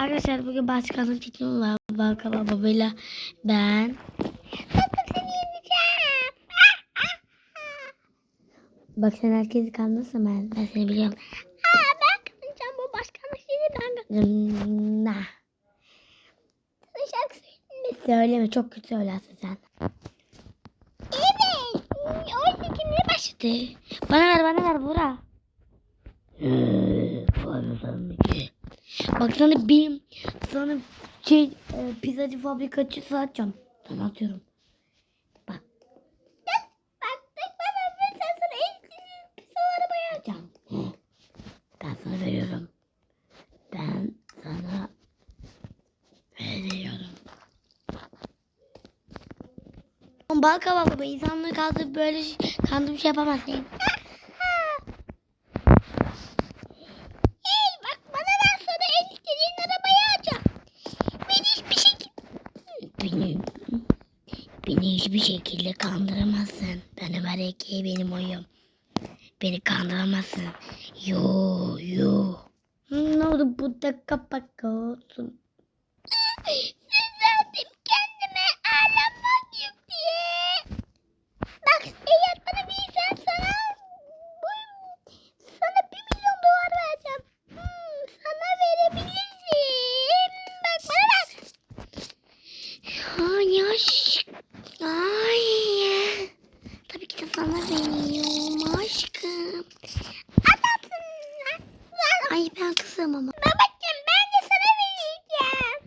Arkadaşlar bugün başkanlık çekimi var. Balkan babayla ben. Tatlım seni yeneceğim. Bak sen herkesi kandırırsan ben, ben seni biliyorum. Aa, ben kazanacağım bu başkanlık şeyini ben kazanacağım. Nah. Şarkı söyleme. Söyleme çok kötü söylersin sen. Evet. O çekimleri başladı. Bana ver bana ver Bura. Eee, Bak sana bir sana şey e, pizzacı fabrikacı satacağım. Sana atıyorum. Bak. Bak bak bak ben sen sana en pizza arabayı alacağım. Ben sana veriyorum. Ben sana veriyorum. Bal kabak baba insanlığı kandırıp böyle şey- kandırıp şey yapamazsın. Hey bak bana ben sana en istediğin arabayı alacağım. Beni hiçbir şekilde... Beni, hiçbir şekilde kandıramazsın. Ben Ömer Eke benim oyum. Beni kandıramazsın. Yo yo. Ne oldu bu da kapak olsun. Sizlerdim kendime ağlamak yok diye. Bak eğer bana bir insan sana bu, sana bir milyon dolar vereceğim. Hmm, sana verebilirim. Bak bana ver. Ay Ay. Tabii ki de sana veriyorum aşkım. Adamsın. Ay ben kızım ama. Babacığım ben de sana vereceğim.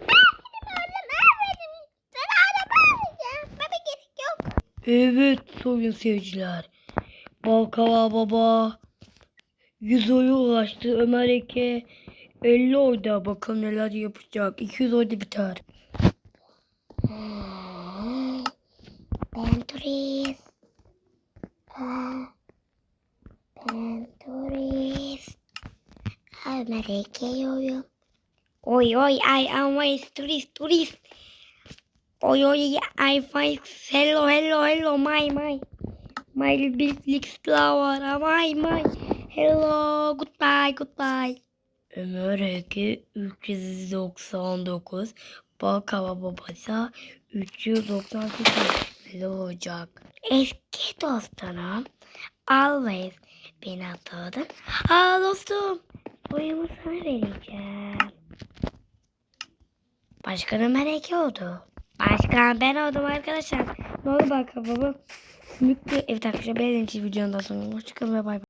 Ben benim oğlum vermedim. Sana araba alacağım. Baba gerek yok. Evet sayın seyirciler. Balkava Baba 100 oyu ulaştı. Ömer Eke 50 oyda. Bakalım neler yapacak. 200 oyda biter. Ben turist. Aa, Ben turist. Ömer Eke'yim. Oy oy I always turist turist. Oy oy I find hello hello hello my my. My big flower my my. Hello goodbye goodbye. Ömer Eke 399. Balkava Baba ise 398. Ne olacak? Eski dostlarım always beni hatırladın. Aa dostum oyumu sana vereceğim. Başkanım Meleke oldu. Başkan ben oldum arkadaşlar. Ne oldu Balkava Baba? Sümüklü. Evet arkadaşlar beğendiğiniz için videonun daha sonra. Hoşçakalın ve bay bay.